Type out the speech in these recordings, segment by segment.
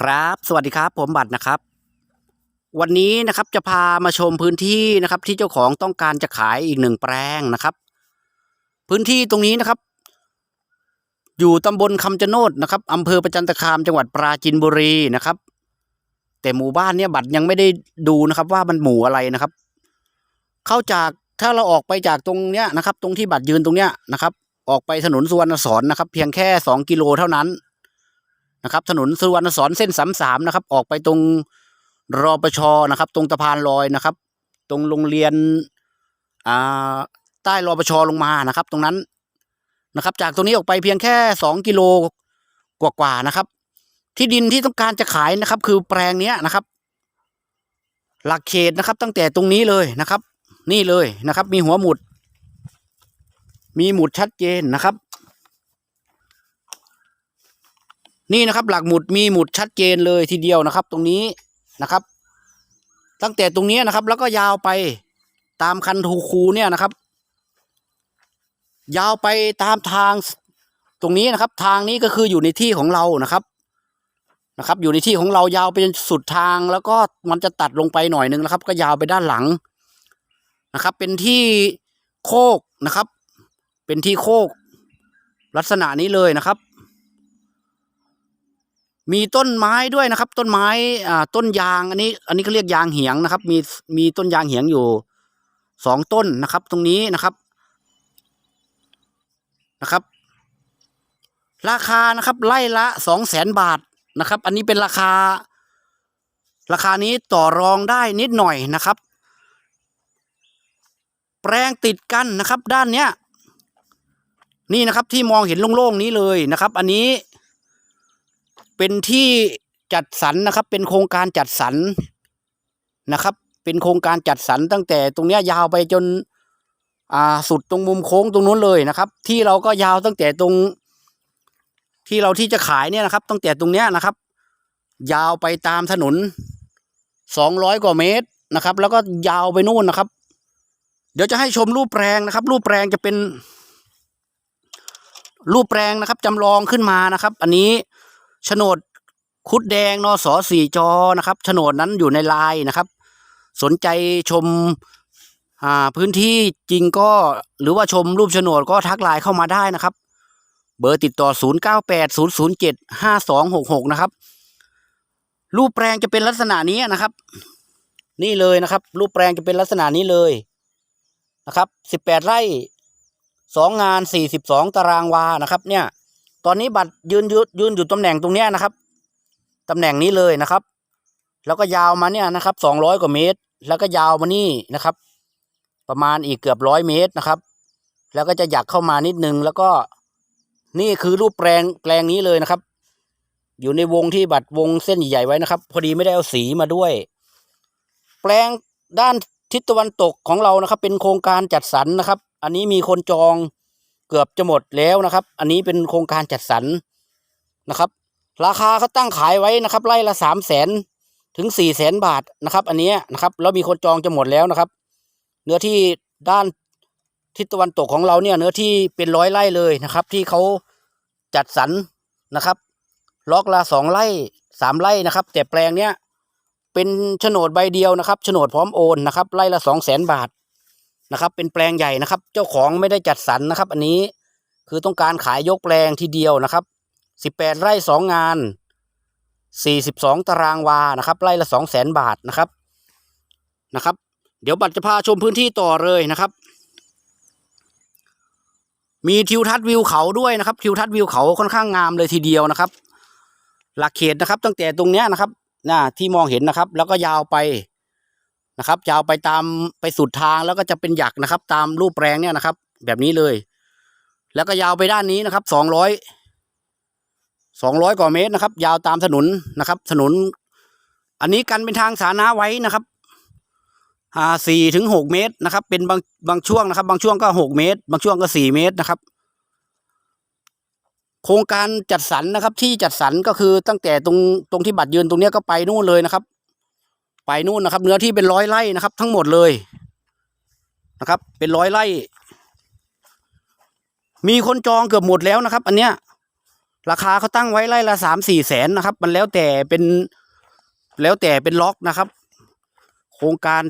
ครับ สวัสดีครับผมบัตรนะครับ วันนี้นะครับจะพามาชมพื้นที่นะครับ ที่เจ้าของต้องการจะขายอีกหนึ่งแปลงนะครับ พื้นที่ตรงนี้นะครับ อยู่ตำบลคำชะโนดนะครับอำเภอประจันตคามจังหวัดปราจีนบุรีนะครับ แต่หมู่บ้านเนี่ยบัตรยังไม่ได้ดูนะครับ ว่ามันหมู่อะไรนะครับ เข้าจากถ้าเราออกไปจากตรงเนี้ยนะครับ ตรงที่บัตรยืนตรงเนี้ยนะครับ ออกไปถนนสุวรรณสอนนะครับ เพียงแค่สองกิโลเท่านั้น นะครับ ถนนสุวรรณสอนเส้นสามสามนะครับ ออกไปตรงรอปชนะครับ ตรงสะพานลอยนะครับ ตรงโรงเรียนอ่าใต้รอปชลงมานะครับ ตรงนั้นนะครับ จากตรงนี้ออกไปเพียงแค่สองกิโลกว่าๆนะครับ ที่ดินที่ต้องการจะขายนะครับ คือแปลงเนี้ยนะครับ หลักเขตนะครับ ตั้งแต่ตรงนี้เลยนะครับ นี่เลยนะครับ มีหัวหมุด มีหมุดชัดเจนนะครับ นี่นะครับ หลักหมุดมีหมุดชัดเจนเลยทีเดียวนะครับ ตรงนี้นะครับ ตั้งแต่ตรงนี้นะครับ แล้วก็ยาวไปตามคันทูคูเนี่ยนะครับ ยาวไปตามทางตรงนี้นะครับ ทางนี้ก็คืออยู่ในที่ของเรานะครับนะครับ อยู่ในที่ของเรายาวไปจนสุดทางแล้วก็มันจะตัดลงไปหน่อยนึงนะครับ ก็ยาวไปด้านหลังนะครับ เป็นที่โคกนะครับ เป็นที่โคก ลักษณะนี้เลยนะครับ มีต้นไม้ด้วยนะครับ ต้นไม้อ่าต้นยางอันนี้ อันนี้เขาเรียกยางเหียงนะครับ มีมีต้นยางเหียงอยู่สองต้นนะครับ ตรงนี้นะครับนะครับ ราคานะครับ ไล่ละสองแสนบาทนะครับ อันนี้เป็นราคา ราคานี้ต่อรองได้นิดหน่อยนะครับ แปลงติดกันนะครับ ด้านเนี้ย นี่นะครับที่มองเห็นโล่งๆนี้เลยนะครับ อันนี้ เป็นที่จัดสรรนะครับ เป็นโครงการจัดสรรนะครับ เป็นโครงการจัดสรรตั้งแต่ตรงเนี้ยยาวไปจนอ่าสุดตรงมุมโค้งตรงนู้นเลยนะครับ ที่เราก็ยาวตั้งแต่ตรง ที่เราที่จะขายเนี่ยนะครับ ตั้งแต่ตรงเนี้ยนะครับ ยาวไปตามถนนสองร้อยกว่าเมตรนะครับ แล้วก็ยาวไปนู่นนะครับ เดี๋ยวจะให้ชมรูปแปลงนะครับ รูปแปลงจะเป็น รูปแปลงนะครับจำลองขึ้นมานะครับ อันนี้ โฉนดคุดแดงนสสี่จอนะครับโฉนดนั้นอยู่ในไลน์นะครับ สนใจชมอ่าพื้นที่จริงก็หรือว่าชมรูปโฉนดก็ทักไลน์เข้ามาได้นะครับ เบอร์ติดต่อ 0 9 8 0 0 7 5 2 6 6 นะครับ รูปแปลงจะเป็นลักษณะนี้นะครับ นี่เลยนะครับ รูปแปลงจะเป็นลักษณะนี้เลยนะครับ 18 ไร่สองงาน 42 ตารางวานะครับ เนี่ย ตอนนี้บัตรยืนยืนยืนอยู่ตำแหน่งตรงเนี้ยนะครับตำแหน่งนี้เลยนะครับ แล้วก็ยาวมาเนี่ยนะครับสองร้อยกว่าเมตร แล้วก็ยาวมานี่นะครับ ประมาณอีกเกือบร้อยเมตรนะครับ แล้วก็จะหยักเข้ามานิดนึง แล้วก็นี่คือรูปแปลงแปลงนี้เลยนะครับ อยู่ในวงที่บัตรวงเส้นใหญ่ๆไว้นะครับ พอดีไม่ได้เอาสีมาด้วย แปลงด้านทิศตะวันตกของเรานะครับ เป็นโครงการจัดสรรนะครับ อันนี้มีคนจอง เกือบจะหมดแล้วนะครับ อันนี้เป็นโครงการจัดสรรนะครับ ราคาเขาตั้งขายไว้นะครับ ไร่ละสามแสนถึงสี่แสนบาทนะครับ อันเนี้ยนะครับแล้วมีคนจองจะหมดแล้วนะครับ เนื้อที่ด้านทิศตะวันตกของเราเนี่ยเนื้อที่เป็นร้อยไร่เลยนะครับ ที่เขาจัดสรรนะครับ ล็อกละสองไร่สามไร่นะครับ แต่แปลงเนี้ยเป็นโฉนดใบเดียวนะครับโฉนดพร้อมโอนนะครับไร่ละสองแสนบาท นะครับ เป็นแปลงใหญ่นะครับ เจ้าของไม่ได้จัดสรรนะครับ อันนี้คือต้องการขายยกแปลงทีเดียวนะครับสิบแปดไร่สองงานสี่สิบสองตารางวานะครับไร่ละสองแสนบาทนะครับนะครับ เดี๋ยวบัตรจะพาชมพื้นที่ต่อเลยนะครับ มีทิวทัศน์วิวเขาด้วยนะครับทิวทัศน์วิวเขาค่อนข้างงามเลยทีเดียวนะครับ หลักเขตนะครับ ตั้งแต่ตรงเนี้ยนะครับน่าที่มองเห็นนะครับ แล้วก็ยาวไป นะครับยาวไปตามไปสุดทางแล้วก็จะเป็นหยักนะครับ ตามรูปแปลงเนี่ยนะครับ แบบนี้เลย แล้วก็ยาวไปด้านนี้นะครับสองร้อยสองร้อยกว่าเมตรนะครับ ยาวตามถนนนะครับ ถนน อันนี้กันเป็นทางสาธารณะไว้นะครับอ่าสี่ถึงหกเมตรนะครับ เป็นบางบางช่วงนะครับ บางช่วงก็หกเมตร บางช่วงก็สี่เมตรนะครับ โครงการจัดสรรนะครับ ที่จัดสรรก็คือตั้งแต่ตรงตรงที่บัตรยืนตรงเนี้ยก็ไปนู่นเลยนะครับ ไปนู่นนะครับ เนื้อที่เป็นร้อยไร่นะครับ ทั้งหมดเลยนะครับ เป็นร้อยไร่ มีคนจองเกือบหมดแล้วนะครับ อันเนี้ย ราคาเขาตั้งไว้ไร่ละสามสี่แสนนะครับ มันแล้วแต่เป็นแล้วแต่เป็นล็อกนะครับ โครงการ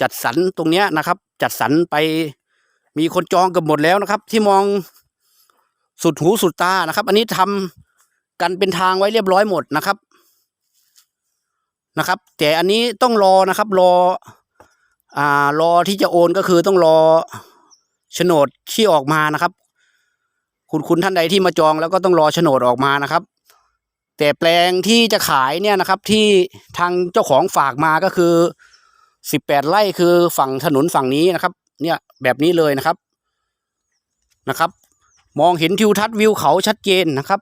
จัดสรรตรงเนี้ยนะครับ จัดสรรไปมีคนจองเกับหมดแล้วนะครับ ที่มองสุดหูสุดตานะครับ อันนี้ทำกันเป็นทางไว้เรียบร้อยหมดนะครับ นะครับ แต่อันนี้ต้องรอนะครับ รออ่ารอที่จะโอนก็คือต้องรอโฉนดที่ออกมานะครับ คุณคุณท่านใดที่มาจองแล้วก็ต้องรอโฉนดออกมานะครับ แต่แปลงที่จะขายเนี่ยนะครับ ที่ทางเจ้าของฝากมาก็คือสิบแปดไร่คือฝั่งถนนฝั่งนี้นะครับ เนี่ยแบบนี้เลยนะครับนะครับ มองเห็นทิวทัศน์วิวเขาชัดเจนนะครับ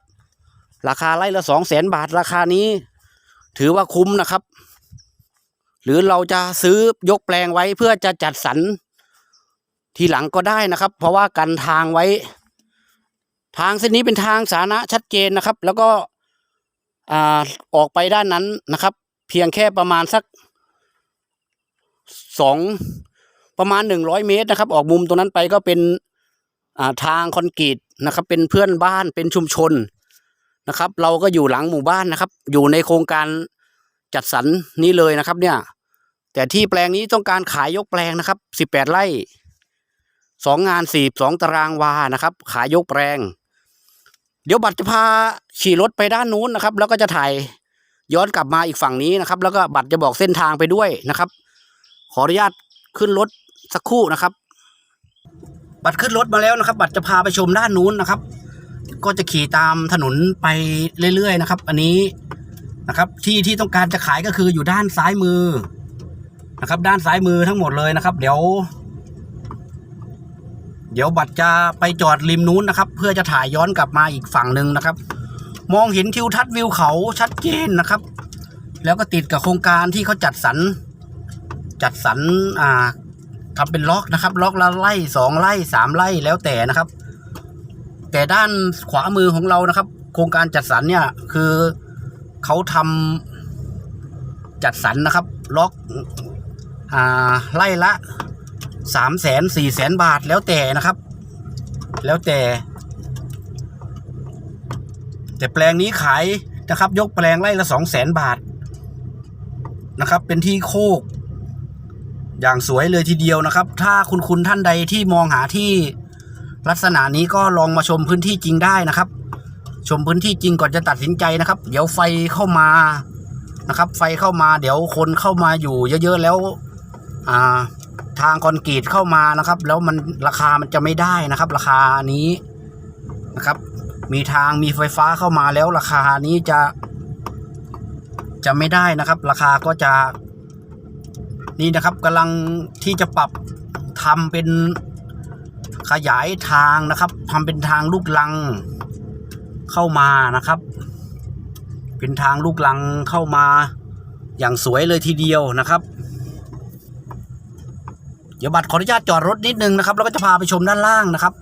ราคาไร่ละสองแสนบาทราคานี้ ถือว่าคุ้มนะครับ หรือเราจะซื้อยกแปลงไว้เพื่อจะจัดสรรทีหลังก็ได้นะครับ เพราะว่ากันทางไว้ ทางเส้นนี้เป็นทางสาธารณะชัดเจนนะครับ แล้วก็อ่าออกไปด้านนั้นนะครับ เพียงแค่ประมาณสักสองประมาณหนึ่งร้อยเมตรนะครับ ออกมุมตรงนั้นไปก็เป็นอ่าทางคอนกรีตนะครับ เป็นเพื่อนบ้านเป็นชุมชน นะครับ เราก็อยู่หลังหมู่บ้านนะครับ อยู่ในโครงการจัดสรรนี้เลยนะครับ เนี่ย แต่ที่แปลงนี้ต้องการขายยกแปลงนะครับสิบแปดไร่สองงานสี่สองตารางวานะครับ ขายยกแปลง เดี๋ยวบัตรจะพาขี่รถไปด้านนู้นนะครับ แล้วก็จะถ่ายย้อนกลับมาอีกฝั่งนี้นะครับ แล้วก็บัตรจะบอกเส้นทางไปด้วยนะครับ ขออนุญาตขึ้นรถสักครู่นะครับ บัตรขึ้นรถมาแล้วนะครับ บัตรจะพาไปชมด้านนู้นนะครับ ก็จะขี่ตามถนนไปเรื่อยๆนะครับ อันนี้นะครับที่ที่ต้องการจะขายก็คืออยู่ด้านซ้ายมือนะครับ ด้านซ้ายมือทั้งหมดเลยนะครับ เดี๋ยว เดี๋ยวบัตรจะไปจอดริมนู้นนะครับ เพื่อจะถ่ายย้อนกลับมาอีกฝั่งหนึ่งนะครับ มองเห็นทิวทัศน์วิวเขาชัดเจนนะครับ แล้วก็ติดกับโครงการที่เขาจัดสรรจัดสรรอ่าทำเป็นล็อกนะครับ ล็อกละไร่สองไร่สามไร่แล้วแต่นะครับ แต่ด้านขวามือของเรานะครับ โครงการจัดสรรเนี่ยคือเขาทำจัดสรรนะครับ ล็อกอ่าไร่ละสามแสนสี่แสนบาทแล้วแต่นะครับ แล้วแต่ แต่แปลงนี้ขายนะครับ ยกแปลงไร่ละสองแสนบาทนะครับ เป็นที่โคก อย่างสวยเลยทีเดียวนะครับ ถ้าคุณคุณท่านใดที่มองหาที่ ลักษณะนี้ก็ลองมาชมพื้นที่จริงได้นะครับ ชมพื้นที่จริงก่อนจะตัดสินใจนะครับ เดี๋ยวไฟเข้ามานะครับ ไฟเข้ามาเดี๋ยวคนเข้ามาอยู่เยอะๆแล้วอ่าทางคอนกรีตเข้ามานะครับ แล้วมันราคามันจะไม่ได้นะครับ ราคานี้นะครับ มีทางมีไฟฟ้าเข้ามาแล้วราคานี้จะจะไม่ได้นะครับ ราคาก็จะนี่นะครับกำลังที่จะปรับทำเป็น ขยายทางนะครับทำเป็นทางลูกลังเข้ามานะครับ เป็นทางลูกลังเข้ามาอย่างสวยเลยทีเดียวนะครับ เดี๋ยวบัตรขออนุญาตจอดรถนิดนึงนะครับ แล้วก็จะพาไปชมด้านล่างนะครับ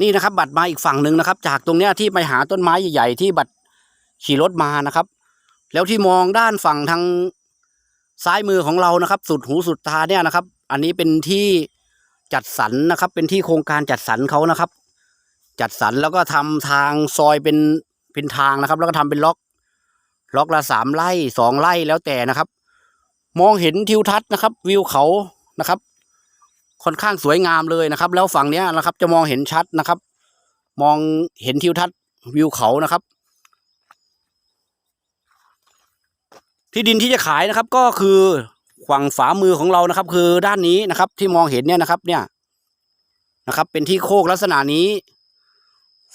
นี่นะครับ บัตรมาอีกฝั่งหนึ่งนะครับ จากตรงเนี้ยที่ไปหาต้นไม้ใหญ่ๆที่บัตรขี่รถมานะครับ แล้วที่มองด้านฝั่งทางซ้ายมือของเรานะครับ สุดหูสุดตาเนี่ยนะครับ อันนี้เป็นที่ จัดสรรนะครับ เป็นที่โครงการจัดสรรเขานะครับ จัดสรรแล้วก็ทำทางซอยเป็นเป็นทางนะครับ แล้วก็ทำเป็นล็อก ล็อกละสามไร่สองไร่แล้วแต่นะครับ มองเห็นทิวทัศน์นะครับ วิวเขานะครับ ค่อนข้างสวยงามเลยนะครับ แล้วฝั่งเนี้ยนะครับ จะมองเห็นชัดนะครับ มองเห็นทิวทัศน์วิวเขานะครับ ที่ดินที่จะขายนะครับก็คือ ฝั่งฝามือของเรานะครับ คือด้านนี้นะครับ ที่มองเห็นเนี่ยนะครับ เนี่ยนะครับ เป็นที่โคกลักษณะนี้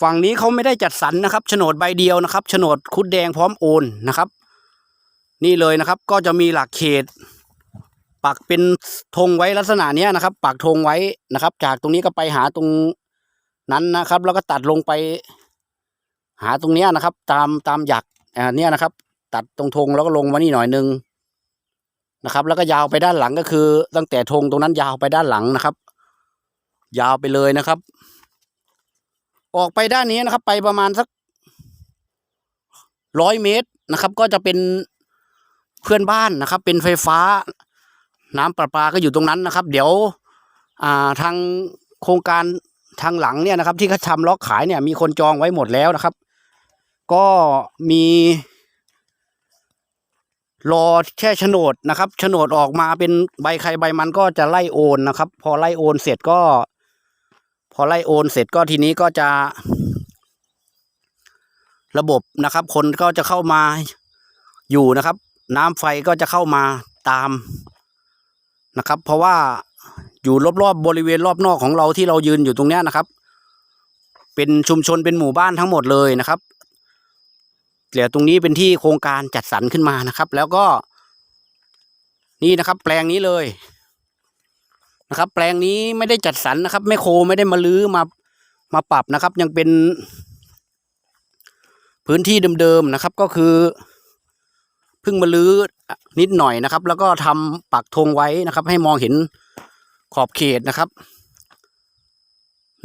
ฝั่งนี้เขาไม่ได้จัดสรรนะครับโฉนดใบเดียวนะครับโฉนดคุดแดงพร้อมโอนนะครับ นี่เลยนะครับ ก็จะมีหลักเขต ปักเป็นธงไว้ลักษณะเนี้ยนะครับ ปักธงไว้นะครับ จากตรงนี้ก็ไปหาตรงนั้นนะครับ แล้วก็ตัดลงไป หาตรงเนี้ยนะครับ ตามตามหยักอ่าเนี่ยนะครับ ตัดตรงธงแล้วก็ลงมานี่หน่อยนึง นะครับ แล้วก็ยาวไปด้านหลังก็คือ ตั้งแต่ธงตรงนั้นยาวไปด้านหลังนะครับ ยาวไปเลยนะครับ ออกไปด้านนี้นะครับ ไปประมาณสักร้อยเมตรนะครับ ก็จะเป็นเพื่อนบ้านนะครับ เป็นไฟฟ้า น้ำประปาก็อยู่ตรงนั้นนะครับ เดี๋ยวอ่าทางโครงการทางหลังเนี่ยนะครับ ที่เขาทำล็อกขายเนี่ย มีคนจองไว้หมดแล้วนะครับ ก็มี รอแค่โฉนดนะครับโฉนดออกมาเป็นใบใครใบมันก็จะไล่โอนนะครับ พอไล่โอนเสร็จก็ พอไล่โอนเสร็จก็ทีนี้ก็จะ ระบบนะครับ คนก็จะเข้ามาอยู่นะครับ น้ำไฟก็จะเข้ามาตามนะครับ เพราะว่าอยู่รอบๆบบริเวณรอบนอกของเราที่เรายืนอยู่ตรงนี้นะครับ เป็นชุมชนเป็นหมู่บ้านทั้งหมดเลยนะครับ เหลือตรงนี้เป็นที่โครงการจัดสรรขึ้นมานะครับ แล้วก็ นี่นะครับ แปลงนี้เลยนะครับ แปลงนี้ไม่ได้จัดสรรนะครับแม่โคไม่ได้มาลื้อมามาปรับนะครับ ยังเป็นพื้นที่เดิมๆนะครับ ก็คือเพิ่งมาลื้อนิดหน่อยนะครับ แล้วก็ทำปักธงไว้นะครับ ให้มองเห็นขอบเขตนะครับ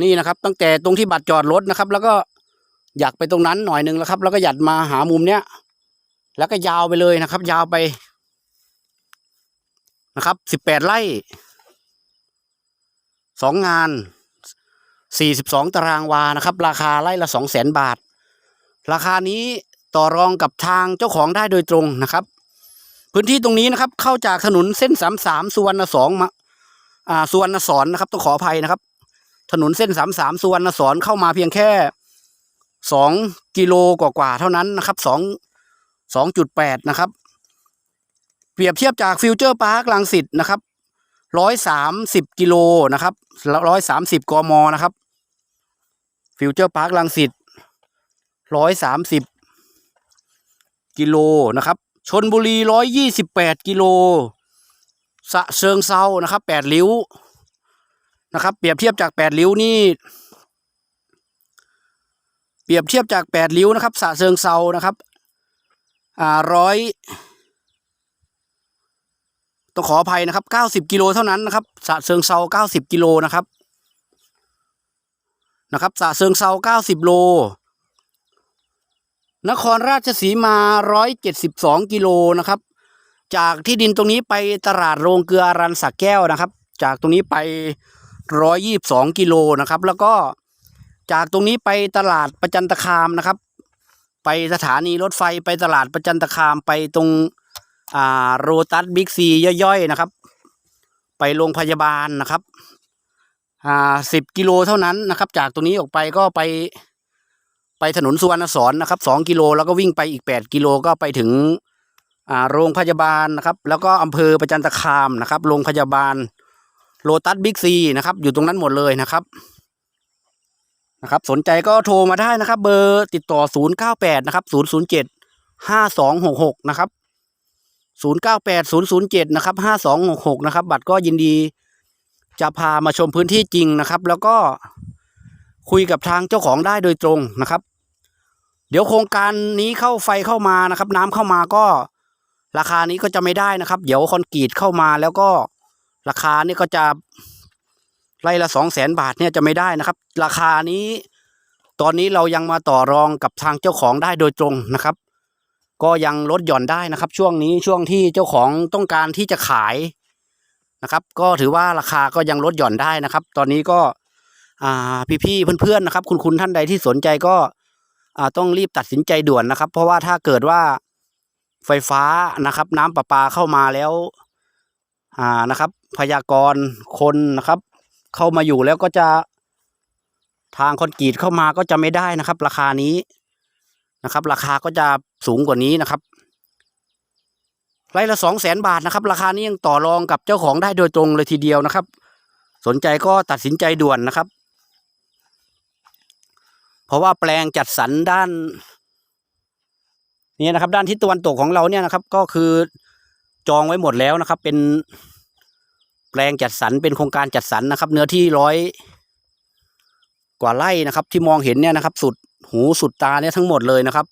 นี่นะครับ ตั้งแต่ตรงที่บัตรจอดรถนะครับ แล้วก็ อยากไปตรงนั้นหน่อยหนึ่งแล้วครับ แล้วก็หยัดมาหามุมเนี้ยแล้วก็ยาวไปเลยนะครับ ยาวไปนะครับสิบแปดไร่สองงานสี่สิบสองตารางวานะครับ ราคาไร่ละสองแสนบาท ราคานี้ต่อรองกับทางเจ้าของได้โดยตรงนะครับ พื้นที่ตรงนี้นะครับ เข้าจากถนนเส้นสามสามสุวรรณสองมาอ่าสุวรรณสอนนะครับต้องขออภัยนะครับ ถนนเส้นสามสามสุวรรณสอนเข้ามาเพียงแค่ สองกิโลกว่าๆเท่านั้นนะครับสองสองจุดแปดนะครับ เปรียบเทียบจากฟิวเจอร์พาร์คลังสิตนะครับร้อยสามสิบกิโลนะครับร้อยสามสิบกมนะครับฟิวเจอร์พาร์คลังสิตร้อยสามสิบกิโลนะครับชนบุรีร้อยยี่สิบแปดกิโลสะเชิงเซานะครับแปดริ้วนะครับ เปรียบเทียบจากแปดริ้วนี่ รียบเทียบจากแปดริ้วนะครับสะเชิงเซานะครับอ่าร้อยต้องขออภัยนะครับเก้าสิบกิโลเท่านั้นนะครับสะเชิงเซาเก้าสิบกิโลนะครับนะครับสะเชิงเซาเก้าสิบโล นครราชสีมาร้อยเจ็ดสิบสองกิโลนะครับ จากที่ดินตรงนี้ไปตลาดโรงเกลือรันสักแก้วนะครับ จากตรงนี้ไปร้อยยี่บสองกิโลนะครับ แล้วก็ จากตรงนี้ไปตลาดประจันตคามนะครับ ไปสถานีรถไฟไปตลาดประจันตคามไปตรงอ่าโรตัสบิ๊กซีย่อยๆนะครับ ไปโรงพยาบาลนะครับอ่าสิบกิโลเท่านั้นนะครับ จากตรงนี้ออกไปก็ไปไปถนนสุวรรณสอนนะครับสองกิโลแล้วก็วิ่งไปอีกแปดกิโลก็ไปถึงอ่าโรงพยาบาลนะครับ แล้วก็อำเภอประจันตคามนะครับ โรงพยาบาลโลตัสบิ๊กซีนะครับ อยู่ตรงนั้นหมดเลยนะครับ นะครับสนใจก็โทรมาได้นะครับ เบอร์ติดต่อ 0 9 8 นะครับ 0 0 7 5 2 6 6 นะครับ 0 9 8 0 0 7 นะครับ 5 2 6 6 นะครับ บัตรก็ยินดีจะพามาชมพื้นที่จริงนะครับ แล้วก็คุยกับทางเจ้าของได้โดยตรงนะครับ เดี๋ยวโครงการนี้เข้าไฟเข้ามานะครับ น้ำเข้ามาก็ราคานี้ก็จะไม่ได้นะครับ เดี๋ยวคอนกรีตเข้ามาแล้วก็ราคานี่ก็จะ ไร่ละสองแสนบาทเนี่ยจะไม่ได้นะครับ ราคานี้ตอนนี้เรายังมาต่อรองกับทางเจ้าของได้โดยตรงนะครับ ก็ยังลดหย่อนได้นะครับ ช่วงนี้ช่วงที่เจ้าของต้องการที่จะขายนะครับ ก็ถือว่าราคาก็ยังลดหย่อนได้นะครับ ตอนนี้ก็อ่าพี่ๆเพื่อนๆนะครับ คุณคุณท่านใดที่สนใจก็อ่าต้องรีบตัดสินใจด่วนนะครับ เพราะว่าถ้าเกิดว่าไฟฟ้านะครับ น้ำประปาเข้ามาแล้วอ่านะครับพยากรณ์คนนะครับ เข้ามาอยู่แล้วก็จะทางคอนกรีตเข้ามาก็จะไม่ได้นะครับ ราคานี้นะครับ ราคาก็จะสูงกว่านี้นะครับไร่ละสองแสนบาทนะครับ ราคานี้ยังต่อรองกับเจ้าของได้โดยตรงเลยทีเดียวนะครับ สนใจก็ตัดสินใจด่วนนะครับ เพราะว่าแปลงจัดสรรด้าน นี่นะครับ ด้านทิศตะวันตกของเราเนี่ยนะครับ ก็คือจองไว้หมดแล้วนะครับ เป็น แปลงจัดสรรเป็นโครงการจัดสรรนะครับ เนื้อที่ร้อยกว่าไร่นะครับ ที่มองเห็นเนี่ยนะครับ สุดหูสุดตาเนี่ยทั้งหมดเลยนะครับ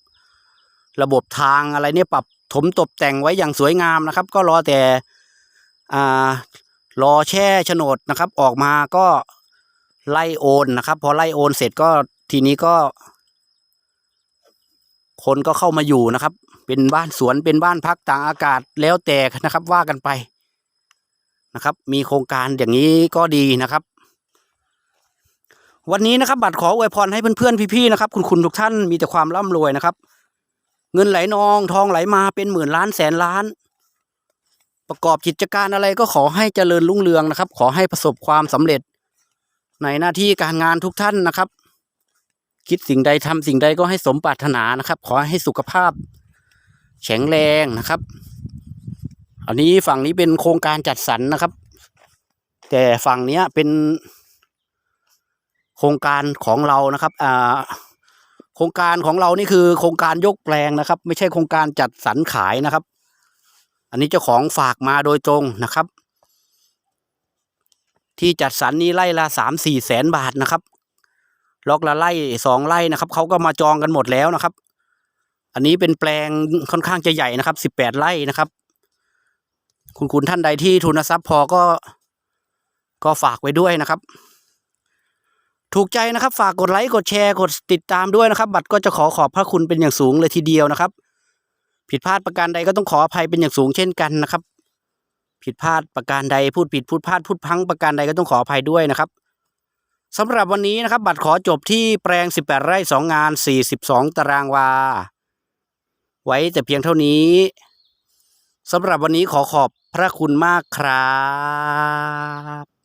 ระบบทางอะไรเนี่ยปรับถมตกแต่งไว้อย่างสวยงามนะครับ ก็รอแต่อ่ารอแช่โฉนดนะครับ ออกมาก็ไล่โอนนะครับ พอไล่โอนเสร็จก็ทีนี้ก็ คนก็เข้ามาอยู่นะครับ เป็นบ้านสวนเป็นบ้านพักต่างอากาศแล้วแต่นะครับว่ากันไป นะครับ มีโครงการอย่างนี้ก็ดีนะครับ วันนี้นะครับ บัตรขออวยพรให้เพื่อนๆพี่ๆนะครับ คุณคุณทุกท่านมีแต่ความร่ำรวยนะครับ เงินไหลนองทองไหลมาเป็นหมื่นล้านแสนล้าน ประกอบกิจการอะไรก็ขอให้เจริญรุ่งเรืองนะครับ ขอให้ประสบความสำเร็จ ในหน้าที่การงานทุกท่านนะครับ คิดสิ่งใดทำสิ่งใดก็ให้สมปรารถนานะครับ ขอให้สุขภาพ แข็งแรงนะครับ อันนี้ฝั่งนี้เป็นโครงการจัดสรรนะครับ แต่ฝั่งเนี้ยเป็น โครงการของเรานะครับ อ่า โครงการของเรานี่คือ โครงการยกแปลงนะครับ ไม่ใช่โครงการจัดสรรขายนะครับ อันนี้เจ้าของฝากมาโดยตรงนะครับ ที่จัดสรรนี้ไร่ละสามสี่แสนบาทนะครับล็อกละไร่สองไร่นะครับเขาก็มาจองกันหมดแล้วนะครับ อันนี้เป็นแปลงค่อนข้างจะใหญ่นะครับสิบแปดไร่นะครับ คุณคุณท่านใดที่ทุนทรัพย์พอก็ก็ฝากไว้ด้วยนะครับ ถูกใจนะครับ ฝากกดไลค์กดแชร์กดติดตามด้วยนะครับ บัตรก็จะขอขอบพระคุณเป็นอย่างสูงเลยทีเดียวนะครับ ผิดพลาดประการใดก็ต้องขออภัยเป็นอย่างสูงเช่นกันนะครับ ผิดพลาดประการใดพูดผิดพูดพลาดพูดพังประการใดก็ต้องขออภัยด้วยนะครับสำหรับวันนี้นะครับ บัตรขอจบที่แปลง 18 ไร่ 2 งาน 42 ตารางวา ไว้แต่เพียงเท่านี้สำหรับวันนี้ขอขอบ พระคุณมากครับ